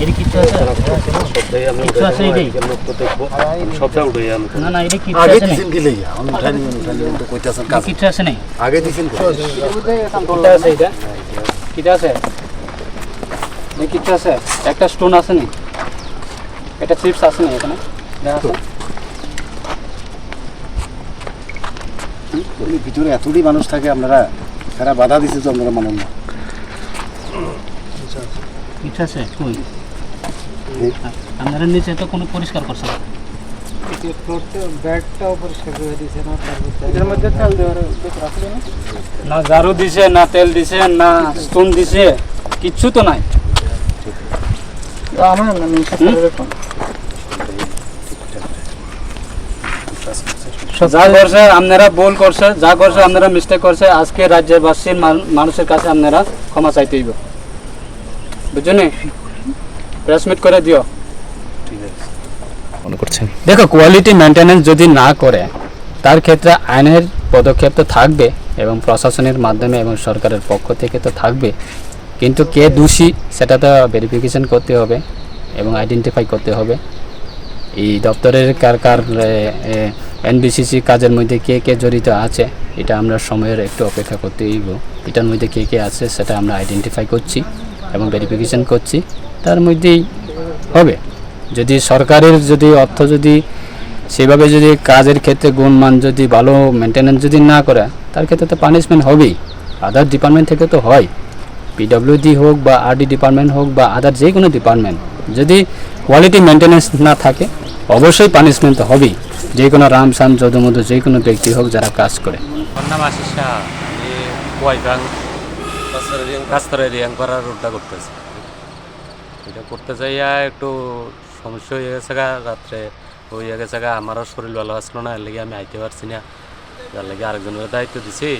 এটা কিচ্ছু আছে? সবটাই আমি কিচ্ছু আছে এটাই? লোক তো দেখব। সবটা উঠে আমি না না এটা কিচ্ছু আছে নাই। দিছেন কি আমি উঠাই নিবেন তো কইতাছেন কাজ। কিচ্ছু আছে নাই? আগে দিছেন কি আছে এটা? কিটা আছে? এই কিটা আছে? একটা স্টোন আছে নি? এটা চিপস আছে নি এখানে? দেখা আছে। ভিতরে এতটি মানুষ থাকে আপনারা এরা বাধা দিছে তো আপনারা মানেন না কিচ্ছু আছে? কই? আপনারা নিচে তো কোনো পরিষ্কার করছে না। ঝাড়ু দিছে না তেল দিছে না স্টোন দিছে কিচ্ছু তো নাই। যা করছে আপনারা ভুল করছে যা করছে আপনারা মিস্টেক করছে আজকে রাজ্যবাসীর মান- মানুষের কাছে আপনারা ক্ষমা চাইতে হইব। বুঝছেন প্রেস মিট করে দিও। মনে করছেন? দেখো কোয়ালিটি মেনটেনেন্স যদি না করে তার ক্ষেত্রে আইনের পদক্ষেপ তো থাকবে এবং প্রশাসনের মাধ্যমে এবং সরকারের পক্ষ থেকে তো থাকবে। কিন্তু কে দোষী সেটা তো ভেরিফিকেশন করতে হবে এবং আইডেন্টিফাই করতে হবে। এই দপ্তরের কার কার এনবিসিসি কাজের মধ্যে কে কে জড়িত আছে এটা আমরা সময়ের একটু অপেক্ষা করতে হইব। এটার মধ্যে কে কে আছে সেটা আমরা আইডেন্টিফাই করছি। এবং ভেরিফিকেশন করছি, তার মধ্যেই হবে। যদি সরকারের যদি অর্থ যদি সেভাবে যদি কাজের ক্ষেত্রে গুণমান যদি ভালো মেনটেন্যান্স যদি না করে, তার ক্ষেত্রে তো পানিশমেন্ট হবেই। আদার ডিপার্টমেন্ট থেকে তো হয়। পিডব্লিউডি হোক বা আরডি ডিপার্টমেন্ট হোক বা আদার যে কোনো ডিপার্টমেন্ট যদি কোয়ালিটি মেনটেন্যান্স না থাকে, অবশ্যই পানিশমেন্ট তো হবেই। যে কোনো রাম সাম যদুমধু যে কোনো ব্যক্তি হোক যারা কাজ করে। আমার নাম আশিস শাহ কাস্তরে রিয়াং করার রোডটা করতেছি। এটা করতে যাইয়া একটু সমস্যা হয়ে গেছে গা, রাত্রে হয়ে গেছে গা, আমারও শরীর ভালো আসলো না, এর লেগে আমি আইতে পারছি না। যার লেগে আরেকজনের দায়িত্ব দিছি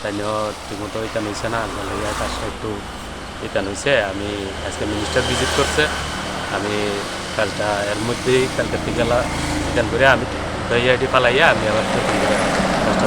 তাই নিয়েও ঠিকমতো এটা নিছে না, যার লেগে কাজটা একটু এটা নিছে আমি আজকে মিনিস্টার ভিজিট করছে, আমি কাজটা এর মধ্যেই কালকে থেকে রিটার্ন করে আমি দইয়া এটি পালাইয়া আমি আবার কাজটা